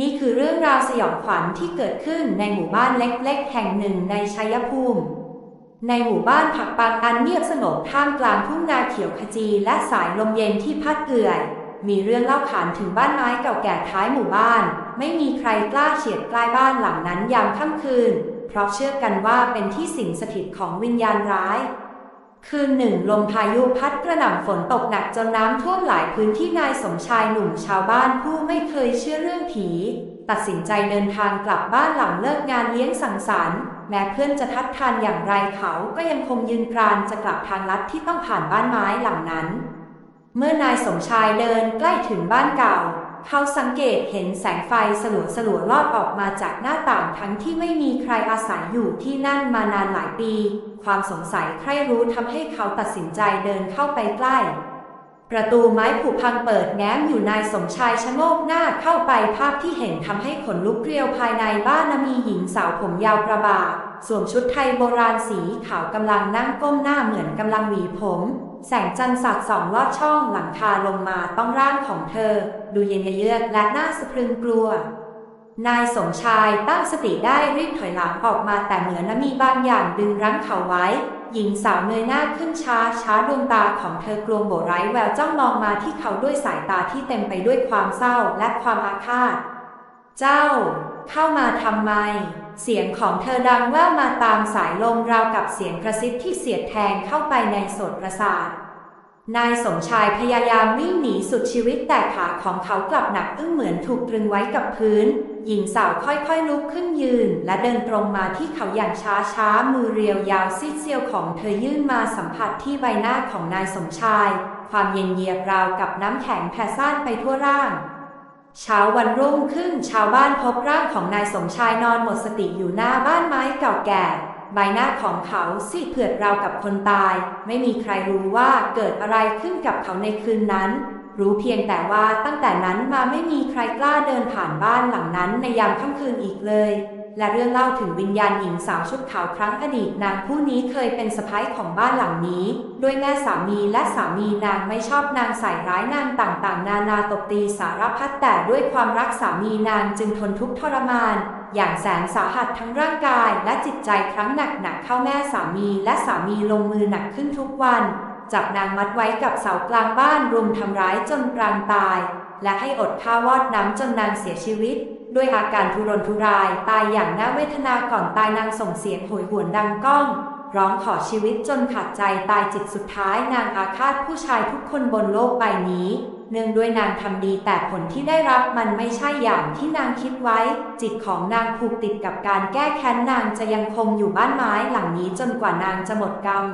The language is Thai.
นี่คือเรื่องราวสยองขวัญที่เกิดขึ้นในหมู่บ้านเล็กๆ แห่งหนึ่งในชัยภูมิ ในหมู่บ้านผักปางอันเงียบสงบท่ามกลางทุ่งนาเขียวขจีและสายลมเย็นที่พัดเอื่อย มีเรื่องเล่าขานถึงบ้านไม้เก่าแก่ท้ายหมู่บ้าน ไม่มีใครกล้าเฉียดใกล้บ้านหลังนั้นยามค่ำคืน เพราะเชื่อกันว่าเป็นที่สิงสถิตของวิญญาณร้าย คืนหนึ่งลมพายุพัดกระหน่ำฝนตกหนักจนน้ำท่วมหลายพื้นที่นายสมชายหนุ่มชาวบ้านผู้ไม่เคยเชื่อเรื่องผี ตัดสินใจเดินทางกลับบ้านหลังเลิกงานเลี้ยงสังสรรค์ แม้เพื่อนจะทัดทานอย่างไรเขาก็ยังคงยืนกรานจะกลับทางลัดที่ต้องผ่านบ้านไม้หลังนั้น เมื่อนายสมชายเดินใกล้ถึงบ้านเก่า เขาสังเกตเห็นแสงไฟสลัวสลัวลอดออกมาจากหน้าต่างทั้งที่ไม่มีใครอาศัยอยู่ที่นั่นมานานหลายปี ความสงสัยใคร่รู้ทำให้เขาตัดสินใจเดินเข้าไปใกล้ ประตูไม้ผุพังเปิดแง้มอยู่นายสมชายชะโงกหน้าเข้าไปภาพที่เห็นทำให้ขนลุกเกลียวภายในบ้านนมีหญิงสาวผมยาวประบาสวมชุดไทยโบราณสีขาวกำลังนั่งก้มหน้าเหมือนกำลังหวีผม แสงจันทร์สาดส่องลอดช่องหลังคาลงมาต้องร่างของเธอ ดูเย็นเยือกและน่าสะพรึงกลัว นายสมชายตั้งสติได้รีบถอยหลังออกมาแต่เหมือนนะมีบางอย่างดึงรั้งเขาไว้ หญิงสาวเงยหน้าขึ้นช้าช้าดวงตาของเธอกลวงโบไร้แววจ้องมองมาที่เขาด้วยสายตาที่เต็มไปด้วยความเศร้าและความอาฆาต เจ้า เข้ามาทำไม เสียงของเธอดังแว่วมาตามสายลมราวกับเสียงกระซิบที่เสียดแทงเข้าไปในโสดประสาท นายสมชายพยายามวิ่งหนีสุดชีวิตแต่ขาของเขากลับหนักอึ้งเหมือนถูกตรึงไว้กับพื้น หญิงสาวค่อยๆลุกขึ้นยืน และเดินตรงมาที่เขาอย่างช้าๆ มือเรียวยาวซีดเซียวของเธอยื่นมาสัมผัสที่ใบหน้าของนายสมชาย ความเย็นเยียบราวกับน้ำแข็งแผ่ซ่านไปทั่วร่าง เช้าวันรุ่งขึ้นชาวบ้านพบร่างของนายสมชายนอนหมดสติอยู่หน้าบ้านไม้เก่าแก่ ใบหน้าของเขาซีดเผือดราวกับคนตาย ไม่มีใครรู้ว่าเกิดอะไรขึ้นกับเขาในคืนนั้น รู้เพียงแต่ว่าตั้งแต่นั้นมาไม่มีใครกล้าเดินผ่านบ้านหลังนั้นในยามค่ำคืนอีกเลย และเรื่องเล่าถึงวิญญาณหญิงสาวชุดขาวครั้งอดีตนางผู้นี้เคยเป็นสะพ้ายของบ้านหลังนี้ด้วยแม่สามีและสามีนางไม่ชอบนางใส่ร้ายนางต่างๆ นานาตบตีสารพัดแต่ด้วยความรักสามีนางจึงทนทุกข์ทรมาน อย่างแสนสาหัสทั้งร่างกายและจิตใจครั้งหนักหนักๆเข้าแม่สามีและสามีลงมือหนักขึ้นทุกวัน จับนางมัดไว้กับเสากลางบ้านรุมทำร้ายจนปรางตาย และให้อดข้าววอดน้ำจนนางเสียชีวิต ด้วยอาการทุรนทุรายตายอย่างน่าเวทนาก่อนตายนางส่งเสียงโหยหวนดังก้องร้องขอชีวิตจนขาดใจตายจิตสุดท้ายนางอาฆาตผู้ชายทุกคนบนโลกใบนี้ เนื่องด้วยนางทำดีแต่ผลที่ได้รับมันไม่ใช่อย่างที่นางคิดไว้ จิตของนางผูกติดกับการแก้แค้นนางจะยังคงอยู่บ้านไม้หลังนี้จนกว่านางจะหมดกรรม